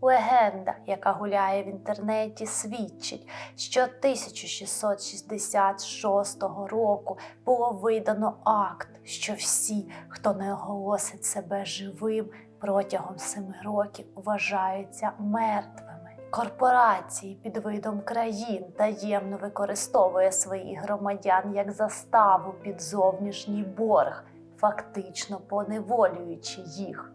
Легенда, яка гуляє в інтернеті, свідчить, що 1666 року було видано акт, що всі, хто не оголосить себе живим протягом семи років, вважаються мертвими. Корпорації під видом країн таємно використовує своїх громадян як заставу під зовнішній борг, фактично поневолюючи їх.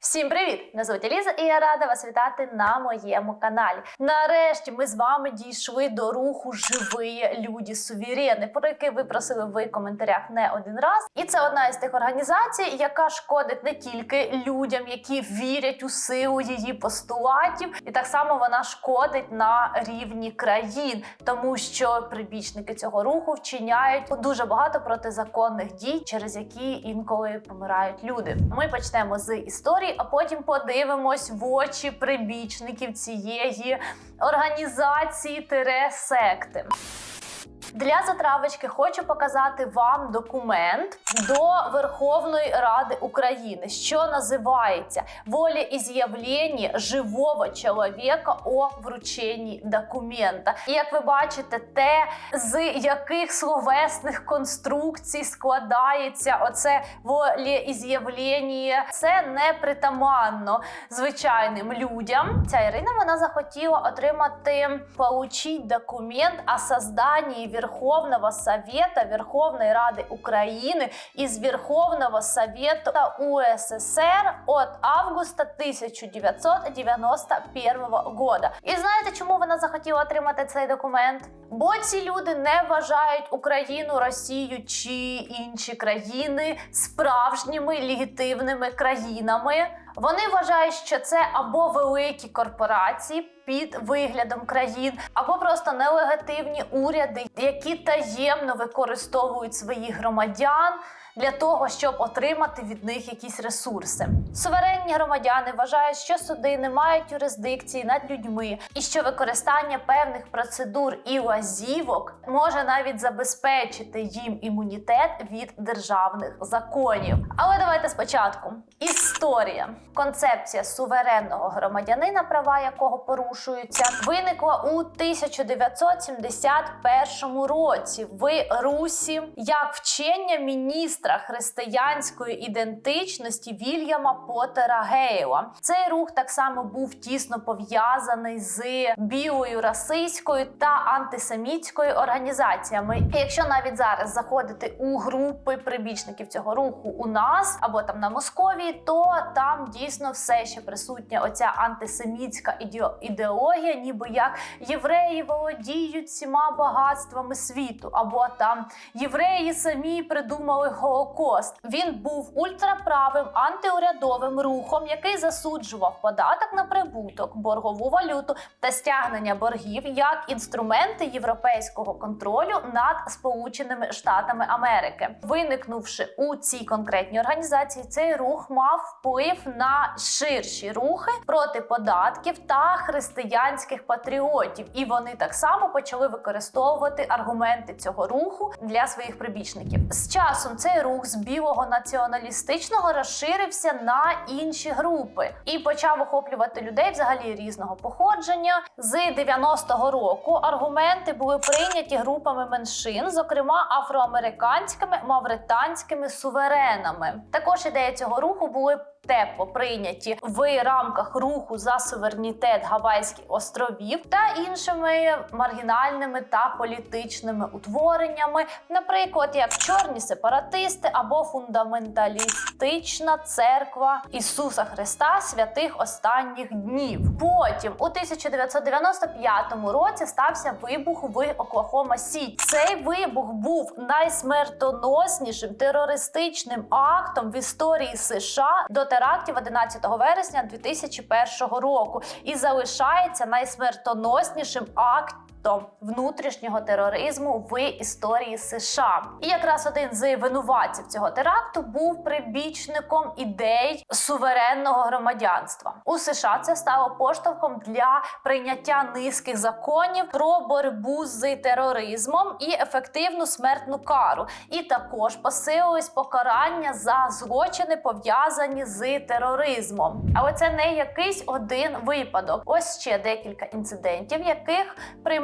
Всім привіт! Мене звуть Еліза і я рада вас вітати на моєму каналі. Нарешті ми з вами дійшли до руху Живі люди суверени, про який ви просили в коментарях не один раз. І це одна із тих організацій, яка шкодить не тільки людям, які вірять у силу її постулатів, і так само вона шкодить на рівні країн, тому що прибічники цього руху вчиняють дуже багато протизаконних дій, через які інколи помирають люди. Ми почнемо з історії а потім подивимось в очі прибічників цієї організації тире секти. Для затравочки хочу показати вам документ до Верховної Ради України, що називається волеіз'явлення живого чоловіка о врученні документа. І як ви бачите, те, з яких словесних конструкцій складається оце волеіз'явлення, це не притаманно звичайним людям. Ця Ірина вона захотіла отримати получить документ о создании Верховного Совета Верховной Рады Украины из Верховного Совета УССР от августа 1991 года. І знаєте, чому вона захотіла отримати цей документ? Бо ці люди не вважають Україну, Росію чи інші країни справжніми легітимними країнами. Вони вважають, що це або великі корпорації під виглядом країн, або просто нелегативні уряди, які таємно використовують своїх громадян. Для того щоб отримати від них якісь ресурси, суверенні громадяни вважають, що суди не мають юрисдикції над людьми, і що використання певних процедур і лазівок може навіть забезпечити їм імунітет від державних законів. Але давайте спочатку. Історія, концепція суверенного громадянина, права якого порушуються, виникла у 1971 році в Русі як вчення міністра християнської ідентичності Вільяма Поттера Гейла. Цей рух так само був тісно пов'язаний з білою расистською та антисемітською організаціями. І якщо навіть зараз заходити у групи прибічників цього руху у нас або там на Московії, то там дійсно все ще присутня оця антисемітська іде- ідеологія, ніби як євреї володіють всіма багатствами світу, або там євреї самі придумали Голокост. Він був ультраправим антиурядовим рухом, який засуджував податок на прибуток, боргову валюту та стягнення боргів як інструменти європейського контролю над Сполученими Штатами Америки. Виникнувши у цій конкретній організації, цей рух мав вплив на ширші рухи проти податків та християнських патріотів, і вони так само почали використовувати аргументи цього руху для своїх прибічників. З часом цей рух з білого націоналістичного розширився на інші групи і почав охоплювати людей взагалі різного походження. З 90-го року аргументи були прийняті групами меншин, зокрема афроамериканськими мавританськими суверенами. Також ідеї цього руху були тепло прийняті в рамках руху за суверенітет Гавайських островів та іншими маргінальними та політичними утвореннями, наприклад, як чорні сепаратисти або фундаменталістична церква Ісуса Христа святих останніх днів. Потім у 1995 році стався вибух в Оклахома Сіті. Цей вибух був найсмертоноснішим терористичним актом в історії США до терактів 11 вересня 2001 року і залишається найсмертоноснішим актом актом внутрішнього тероризму в історії США. І якраз один з винуватців цього теракту був прибічником ідей суверенного громадянства. У США це стало поштовхом для прийняття низки законів про боротьбу з тероризмом і ефективну смертну кару. І також посилились покарання за злочини пов'язані з тероризмом. Але це не якийсь один випадок. Ось ще декілька інцидентів, яких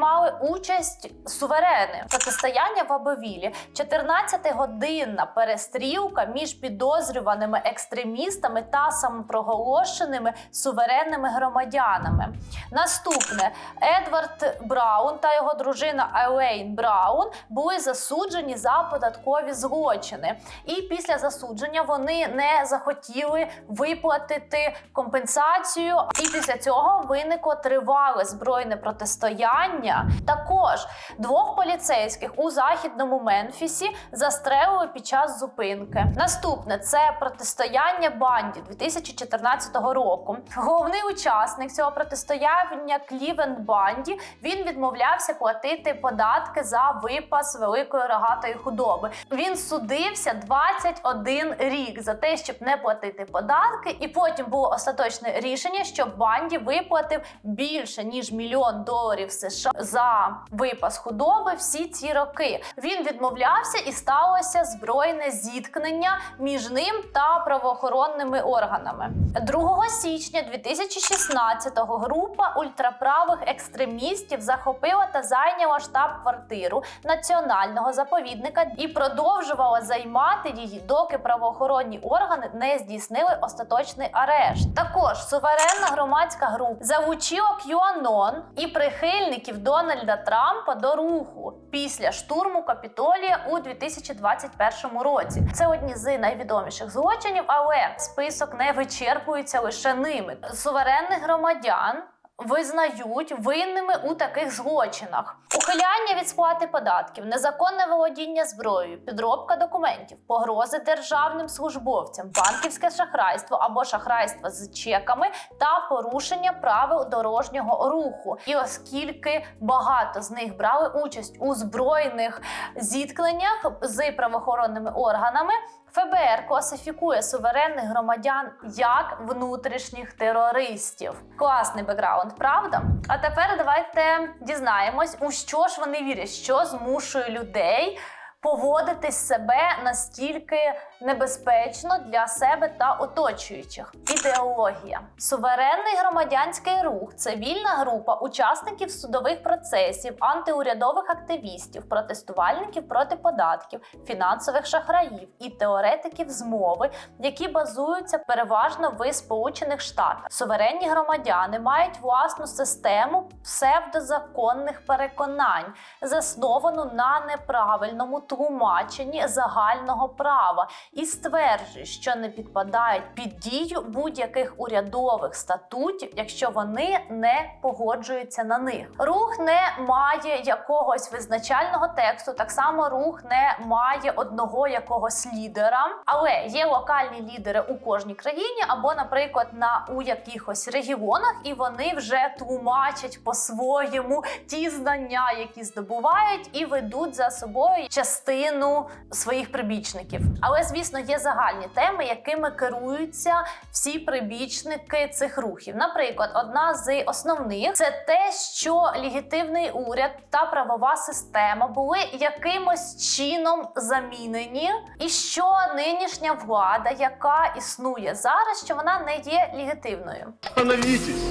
приймали участь суверени. Протистояння в Абовілі, 14-годинна перестрілка між підозрюваними екстремістами та самопроголошеними суверенними громадянами. Наступне Едвард Браун та його дружина Елейн Браун були засуджені за податкові злочини, і після засудження вони не захотіли виплатити компенсацію. І після цього виникло тривале збройне протистояння. Також двох поліцейських у західному Мемфісі застрелили під час зупинки. Наступне це протистояння банді 2014 року. Головний учасник цього протистояння Клівен Банді він відмовлявся платити податки за випас великої рогатої худоби. Він судився 21 рік за те, щоб не платити податки, і потім було остаточне рішення, що банді виплатив більше ніж мільйон доларів США за випас худоби всі ці роки. Він відмовлявся і сталося збройне зіткнення між ним та правоохоронними органами. 2 січня 2016-го група ультраправих екстремістів захопила та зайняла штаб-квартиру національного заповідника і продовжувала займати її, доки правоохоронні органи не здійснили остаточний арешт. Також суверенна громадська група залучила QAnon і прихильників Дональда Трампа до руху після штурму Капітолія у 2021 році. Це одні з найвідоміших злочинів, але список не вичерпується лише ними. Суверенних громадян. Визнають винними у таких злочинах: ухиляння від сплати податків, незаконне володіння зброєю, підробка документів, погрози державним службовцям, банківське шахрайство або шахрайство з чеками та порушення правил дорожнього руху. І оскільки багато з них брали участь у збройних зіткненнях з правоохоронними органами. ФБР класифікує суверенних громадян як внутрішніх терористів. Класний бекграунд, правда? А тепер давайте дізнаємось, у що ж вони вірять, що змушує людей поводити себе настільки небезпечно для себе та оточуючих. Ідеологія. Суверенний громадянський рух це вільна група учасників судових процесів, антиурядових активістів, протестувальників проти податків, фінансових шахраїв і теоретиків змови, які базуються переважно в Сполучених Штатах. Суверенні громадяни мають власну систему псевдозаконних переконань, засновану на неправильному тлумаченні загального права і стверджує, що не підпадають під дію будь-яких урядових статутів, якщо вони не погоджуються на них. Рух не має якогось визначального тексту, так само рух не має одного якогось лідера, але є локальні лідери у кожній країні, або, наприклад, на у якихось регіонах, і вони вже тлумачать по-своєму ті знання, які здобувають, і ведуть за собою частину своїх прибічників. Але звісно, є загальні теми, якими керуються всі прибічники цих рухів. Наприклад, одна з основних це те, що легітимний уряд та правова система були якимось чином замінені, і що нинішня влада, яка існує зараз, що вона не є легітимною. Остановитесь!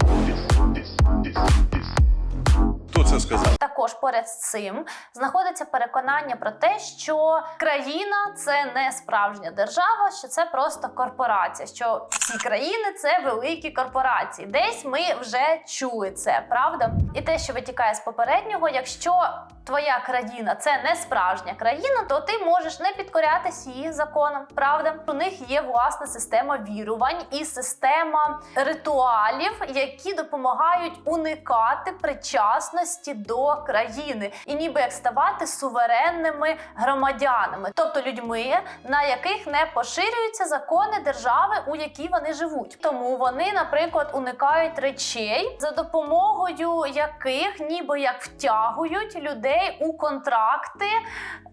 Це сказав? Також поряд цим знаходиться переконання про те, що країна це не справжня держава, що це просто корпорація. Що всі країни це великі корпорації. Десь ми вже чули це, правда? І те, що витікає з попереднього, якщо твоя країна це не справжня країна, то ти можеш не підкорятися її законам. Правда, у них є власна система вірувань і система ритуалів, які допомагають уникати причасності ненависті до країни і ніби як ставати суверенними громадянами, тобто людьми, на яких не поширюються закони держави, у якій вони живуть. Тому вони, наприклад, уникають речей, за допомогою яких ніби як втягують людей у контракти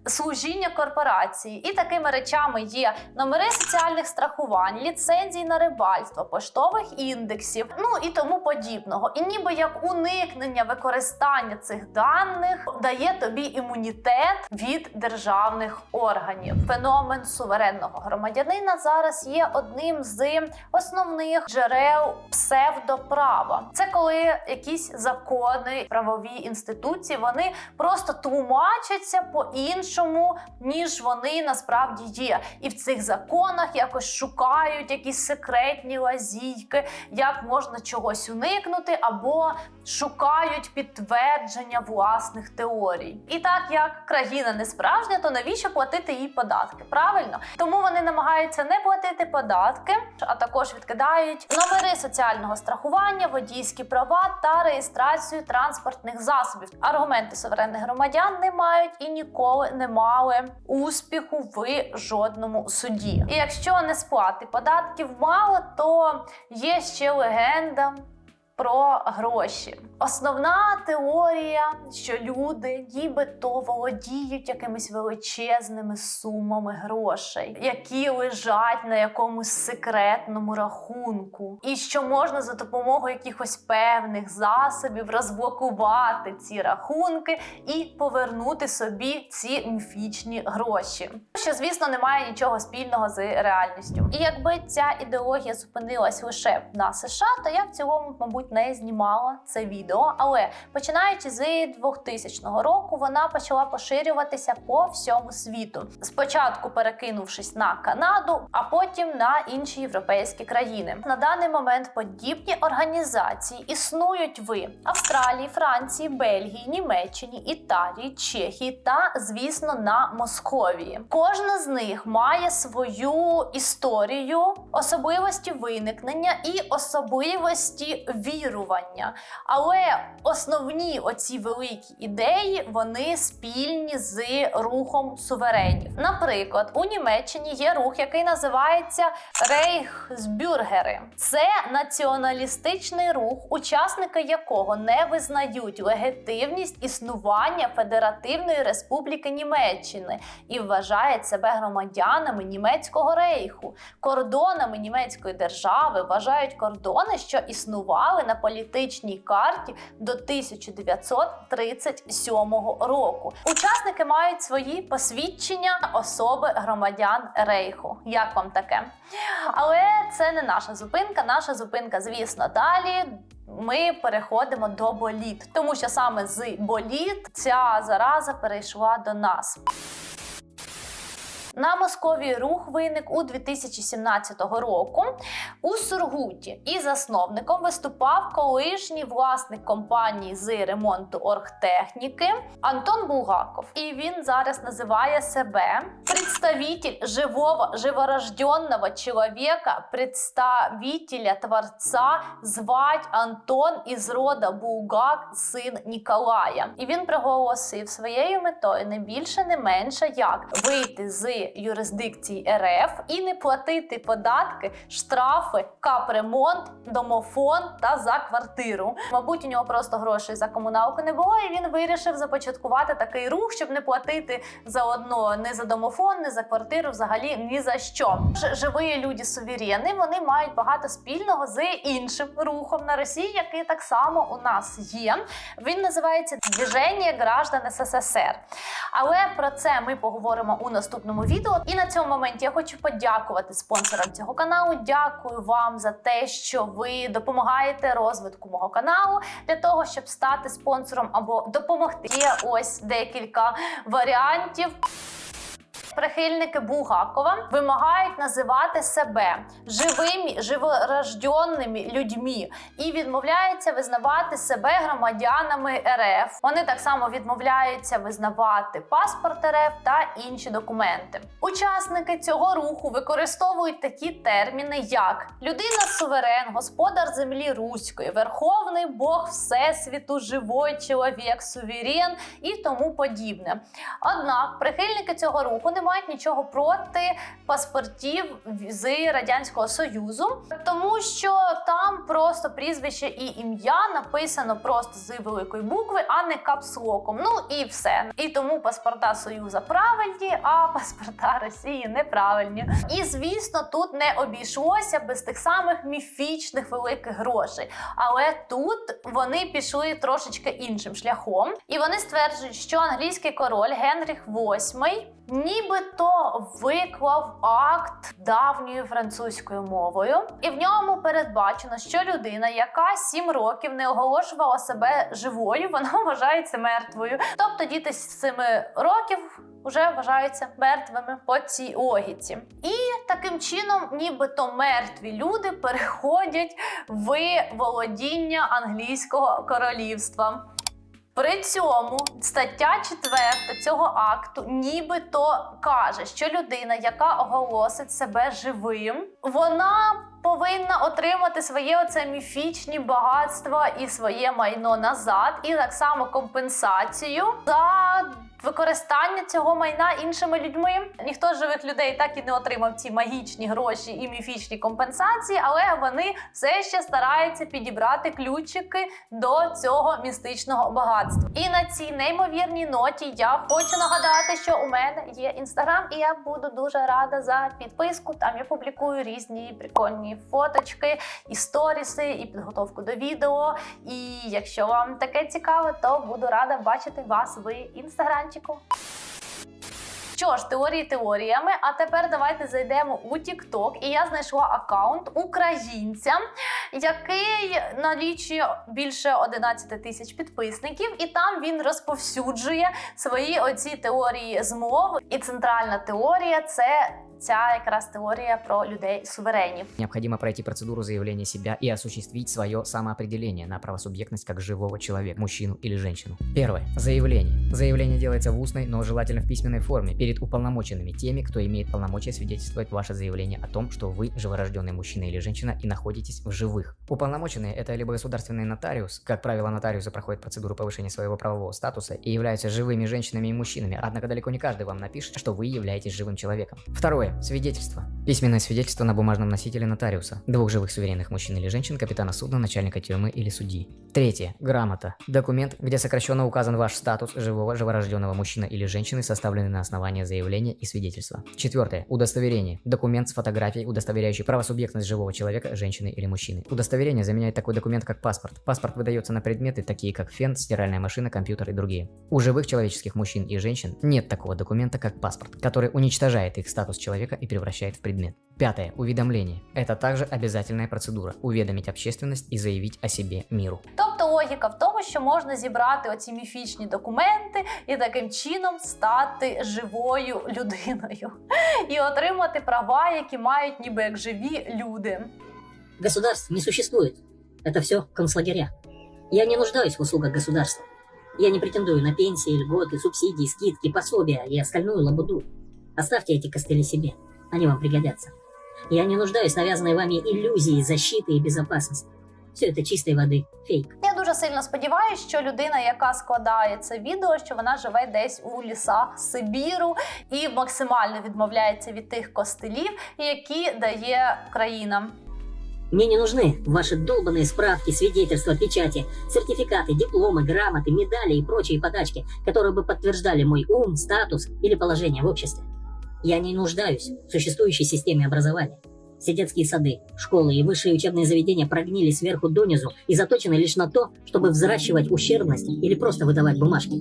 служіння корпорації. І такими речами є номери соціальних страхувань, ліцензій на рибальство, поштових індексів, ну і тому подібного. І ніби як уникнення використання цих даних дає тобі імунітет від державних органів. Феномен суверенного громадянина зараз є одним з основних джерел псевдоправа. Це коли якісь закони, правові інституції вони просто тлумачаться по-іншому, ніж вони насправді є. І в цих законах якось шукають якісь секретні лазійки, як можна чогось уникнути, або шукають підтвердження власних теорій. І так як країна не справжня, то навіщо платити їй податки? Правильно? Тому вони намагаються не платити податки, а також відкидають номери соціального страхування, водійські права та реєстрацію транспортних засобів. Аргументи суверенних громадян не мають і ніколи не мали успіху в жодному суді. І якщо не сплати податків мало, то є ще легенда. Про гроші. Основна теорія, що люди нібито володіють якимись величезними сумами грошей, які лежать на якомусь секретному рахунку, і що можна за допомогою якихось певних засобів розблокувати ці рахунки і повернути собі ці міфічні гроші. Що, звісно, не має нічого спільного з реальністю. І якби ця ідеологія зупинилась лише на США, то я в цілому, мабуть, не знімала це відео. Але починаючи з 2000 року, вона почала поширюватися по всьому світу. Спочатку перекинувшись на Канаду, а потім на інші європейські країни. На даний момент подібні організації існують в Австралії, Франції, Бельгії, Німеччині, Італії, Чехії та, звісно, на Московії. Кожна з них має свою історію, особливості виникнення і особливості вірування. Але основні оці великі ідеї вони спільні з рухом суверенів. Наприклад, у Німеччині є рух, який називається Рейхсбюргери. Це націоналістичний рух, учасники якого не визнають легітимність існування Федеративної Республіки Німеччини і вважають себе громадянами німецького рейху. Кордонами німецької держави вважають кордони, що існували на політичній карті до 1937 року. Учасники мають свої посвідчення особи громадян рейху. Як вам таке? Але це не наша зупинка. Наша зупинка, звісно, далі. Ми переходимо до боліт, тому що саме з боліт ця зараза перейшла до нас. На Московії рух виник у 2017 року у Сургуті, і засновником виступав колишній власник компанії з ремонту оргтехніки Антон Булгаков. І він зараз називає себе представитель живого, живорожденного чоловіка, представителя творця, звать Антон із рода Булгак, син Ніколая. І він проголосив своєю метою не більше, не менше, як вийти з юрисдикції РФ і не платити податки, штрафи, капремонт, домофон та за квартиру. Мабуть, у нього просто грошей за комуналку не було, і він вирішив започаткувати такий рух, щоб не платити заодно не за домофон, не за квартиру, взагалі ні за що. Живі люди суверени, вони мають багато спільного з іншим рухом на Росії, який так само у нас є. Він називається Движення граждан СССР. Але про це ми поговоримо у наступному відео. І на цьому моменті я хочу подякувати спонсорам цього каналу. Дякую вам за те, що ви допомагаєте розвитку мого каналу для того, щоб стати спонсором або допомогти. Є ось декілька варіантів. Прихильники Булгакова вимагають називати себе живими, живорожденними людьми і відмовляються визнавати себе громадянами РФ. Вони так само відмовляються визнавати паспорт РФ та інші документи. Учасники цього руху використовують такі терміни, як людина суверен, господар землі руської, верховний Бог всесвіту, живой чоловік, суверен і тому подібне. Однак прихильники цього руху не мають нічого проти паспортів з радянського союзу, тому що там просто прізвище і ім'я написано просто з великої букви, а не капслоком. Ну і все. І тому паспорта Союза правильні, а паспорта Росії неправильні. І звісно, тут не обійшлося без тих самих міфічних великих грошей. Але тут вони пішли трошечки іншим шляхом, і вони стверджують, що англійський король Генріх VIII нібито виклав акт давньою французькою мовою, і в ньому передбачено, що людина, яка сім років не оголошувала себе живою, вона вважається мертвою. Тобто діти з 7 років вже вважаються мертвими по цій логіці. І таким чином, нібито мертві люди переходять в володіння англійського королівства. При цьому стаття 4 цього акту нібито каже, що людина, яка оголосить себе живим, вона повинна отримати своє оце міфічні багатства і своє майно назад, і так само компенсацію за використання цього майна іншими людьми. Ніхто з живих людей так і не отримав ці магічні гроші і міфічні компенсації, але вони все ще стараються підібрати ключики до цього містичного багатства. І на цій неймовірній ноті я хочу нагадати, що у мене є інстаграм, і я буду дуже рада за підписку. Там я публікую різні прикольні фоточки, і сторіси, і підготовку до відео. І якщо вам таке цікаве, то буду рада бачити вас в інстаграмчику. Що ж, теорії теоріями. А тепер давайте зайдемо у TikTok. І я знайшла аккаунт українця, який налічує більше 11 тисяч підписників, і там він розповсюджує свої оці теорії змов. І центральна теорія це ця якраз теорія про людей суверенів. Необходимо пройти процедуру заявления себя и осуществить свое самоопределение на правосубъектность как живого человека, мужчину или женщину. Первое. Заявление. Заявление делается в устной, но желательно в письменной форме перед уполномоченными теми, кто имеет полномочия свидетельствовать ваше заявление о том, что вы живорожденный мужчина или женщина и находитесь в живых. Уполномоченные это либо государственный нотариус, как правило, нотариусы проходят процедуру повышения своего правового статуса и являются живыми женщинами и мужчинами, однако далеко не каждый вам напишет, что вы являетесь живым человеком. Второе. Свидетельство. Письменное свидетельство на бумажном носителе нотариуса, двух живых суверенных мужчин или женщин, капитана судна, начальника тюрьмы или судьи. Третье. Грамота. Документ, где сокращенно указан ваш статус живого живорожденного мужчины или женщины, составленный на основании заявления и свидетельства. Четвертое. Удостоверение. Документ с фотографией, удостоверяющий правосубъектность живого человека, женщины или мужчины. Удостоверение заменяет такой документ, как паспорт. Паспорт выдается на предметы, такие как фен, стиральная машина, компьютер и другие. У живых человеческих мужчин и женщин нет такого документа, как паспорт, который уничтожает их статус человека и превращает в предмет. Пятое. Уведомление. Это также обязательная процедура. Уведомить общественность и заявить о себе миру. Тобто логіка в тому, що можна зібрати оці міфічні документи і таким чином стати живою людиною і отримати права, які мають ніби як живі люди. Государств не существует. Это все концлагеря. Я не нуждаюсь в услугах государства. Я не претендую на пенсии, льготы, субсидии, скидки, пособия и остальную лабуду. Оставьте эти костыли себе. Они вам пригодятся. Я не нуждаюсь в навязанной вами иллюзии защиты и безопасности. Все это чистой воды фейк. Я дуже сильно сподіваюся, що людина, яка складає це відео, що вона живе десь у лісах Сибіру і максимально відмовляється від тих костелів, які дає країна. Мне не нужны ваши долбанные справки, свидетельства, печати, сертификаты, дипломы, грамоты, медали и прочие подачки, которые бы подтверждали мой ум, статус или положение в обществе. Я не нуждаюсь в существующей системе образования. Все детские сады, школы и высшие учебные заведения прогнили сверху донизу и заточены лишь на то, чтобы взращивать ущербность или просто выдавать бумажки.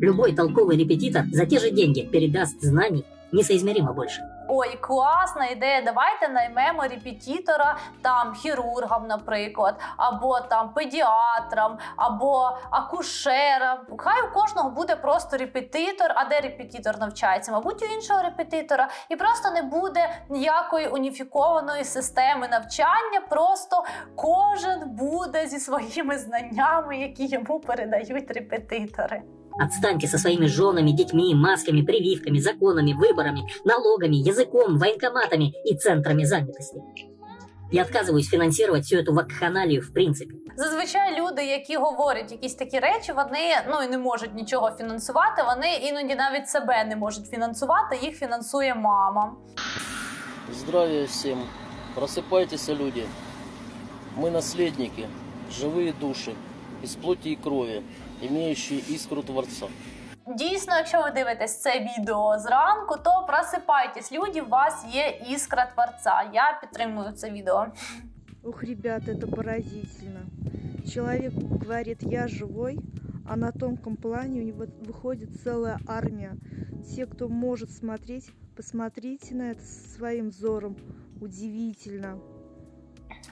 Любой толковый репетитор за те же деньги передаст знаний несоизмеримо больше. Ой, класна ідея. Давайте наймемо репетитора там хірургам, наприклад, або там педіатрам, або акушерам. Хай у кожного буде просто репетитор. А де репетитор навчається? Мабуть, у іншого репетитора, і просто не буде ніякої уніфікованої системи навчання. Просто кожен буде зі своїми знаннями, які йому передають репетитори. Отстаньте со своими женами, детьми, масками, прививками, законами, выборами, налогами, языком, военкоматами и центрами занятости. Я отказываюсь финансировать всю эту вакханалию в принципе. Зазвичай люди, які говорять якісь такі речі, вони ну і не можуть нічого фінансувати. Вони іноді навіть себе не можуть фінансувати. Їх фінансує мама. Здравия всем! Просыпайтесь, люди! Мы наследники, живые души, из плоти и крови, имеющие искру Творца. Дійсно, якщо ви дивитесь це відео зранку, то просипайтесь, люди, у вас є іскра творця. Я підтримую це відео. Ух, ребят, это поразительно. Человек говорит, я живой, а на тонком плане у него выходит целая армия. Те, кто может смотреть, посмотрите на это своим взором. Удивительно.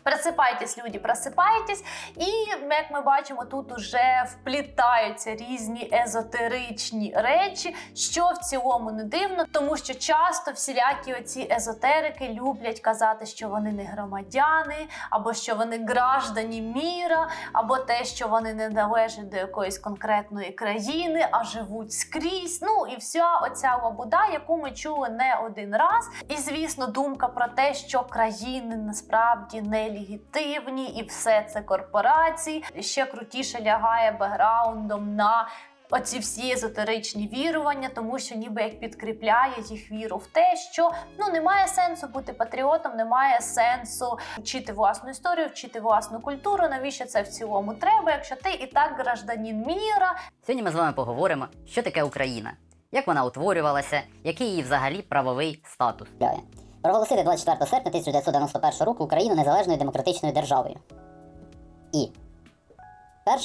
Просипайтесь, люди, просипайтесь. І як ми бачимо, тут уже вплітаються різні езотеричні речі, що в цілому не дивно, тому що часто всілякі оці езотерики люблять казати, що вони не громадяни, або що вони граждані міра, або те, що вони не належать до якоїсь конкретної країни, а живуть скрізь. Ну і вся оця лабуда, яку ми чули не один раз. І звісно, думка про те, що країни насправді нелегітимні, і все це корпорації ще крутіше лягає бекграундом на. Оці всі езотеричні вірування, тому що ніби як підкріпляє їх віру в те, що ну немає сенсу бути патріотом, немає сенсу вчити власну історію, вчити власну культуру. Навіщо це в цілому треба, якщо ти і так гражданин міра, Сьогодні ми з вами поговоримо, що таке Україна, як вона утворювалася, який її взагалі правовий статус. Проголосити 24 серпня 1991 року Україну незалежною демократичною державою. І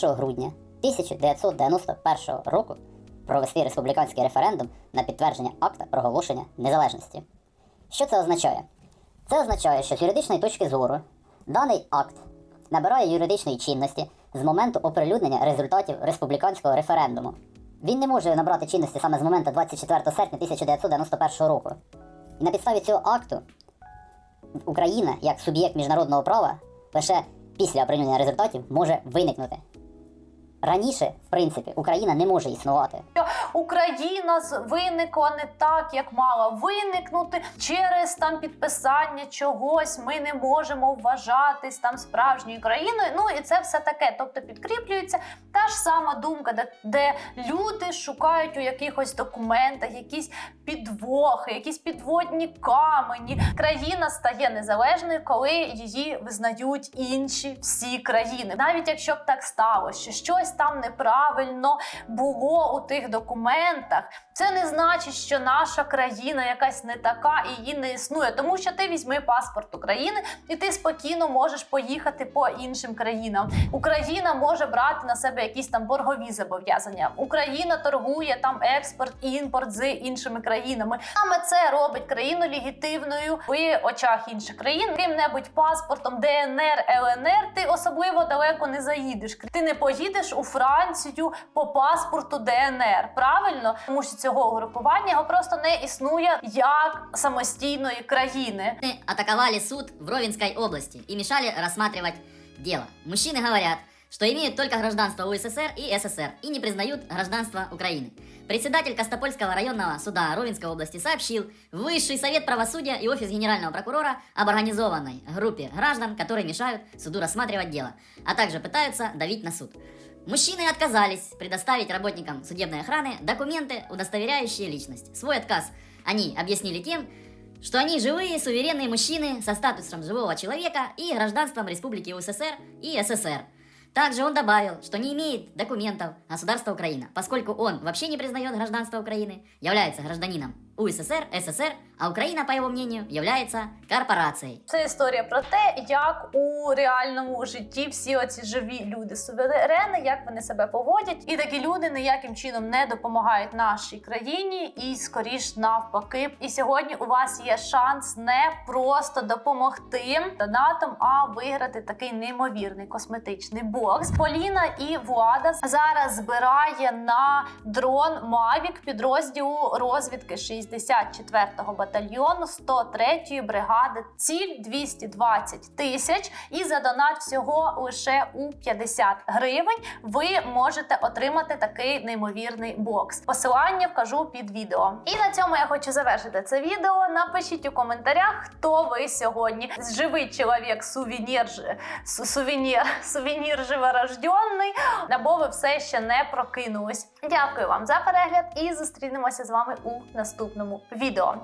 1 грудня 1991 року провести республіканський референдум на підтвердження акта проголошення незалежності. Що це означає? Це означає, що з юридичної точки зору даний акт набирає юридичної чинності з моменту оприлюднення результатів республіканського референдуму. Він не може набрати чинності саме з моменту 24 серпня 1991 року. На підставі цього акту Україна як суб'єкт міжнародного права лише після оприлюднення результатів може виникнути. Раніше, в принципі, Україна не може існувати. Україна виникла не так, як мала виникнути через там підписання чогось. Ми не можемо вважатись там справжньою країною. Ну і це все таке. Тобто підкріплюється та ж сама думка, де, де люди шукають у якихось документах якісь підвохи, якісь підводні камені. Країна стає незалежною, коли її визнають інші всі країни. Навіть якщо б так сталося, що щось там неправильно було у тих документах, це не значить, що наша країна якась не така і її не існує. Тому що ти візьми паспорт України і ти спокійно можеш поїхати по іншим країнам. Україна може брати на себе якісь там боргові зобов'язання. Україна торгує там експорт і імпорт з іншими країнами. Саме це робить країну легітимною в очах інших країн. Яким-небудь паспортом ДНР, ЛНР ти особливо далеко не заїдеш. Ти не поїдеш у Францію по паспорту ДНР. Правильно, тому що цього угрупування його просто не існує як самостійної країни. Мужчины атаковали суд в Ровенской области и мешали рассматривать дело. Мужчины говорят, что имеют только гражданство УССР и СССР и не признают гражданство Украины. Председатель Костопольского районного суда Ровенской области сообщил в Высший совет правосудия и офис генерального прокурора об организованной группе граждан, которые мешают суду рассматривать дело, а также пытаются давить на суд. Мужчины отказались предоставить работникам судебной охраны документы, удостоверяющие личность. Свой отказ они объяснили тем, что они живые, суверенные мужчины со статусом живого человека и гражданством Республики УССР и СССР. Также он добавил, что не имеет документов государства Украина, поскольку он вообще не признает гражданство Украины, является гражданином УССР, СССР, а Украина, по его мнению, является корпорацией. Це історія про те, як у реальному житті всі оці живі люди суверени, як вони себе поводять, і такі люди ніяким чином не допомагають нашій країні, і скоріш навпаки. І сьогодні у вас є шанс не просто допомогти донатом, а виграти такий неймовірний косметичний бокс. Поліна і Влада зараз збирає на дрон Mavic підрозділу розвідки 64-го батальйону 103-ї бригади. Ціль 220 тисяч. І за донат всього лише у 50 гривень ви можете отримати такий неймовірний бокс. Посилання вкажу під відео. І на цьому я хочу завершити це відео. Напишіть у коментарях, хто ви сьогодні. Живий чоловік, сувенір, сувенір, сувенір живорожденний, або ви все ще не прокинулись. Дякую вам за перегляд і зустрінемося з вами у наступному відео.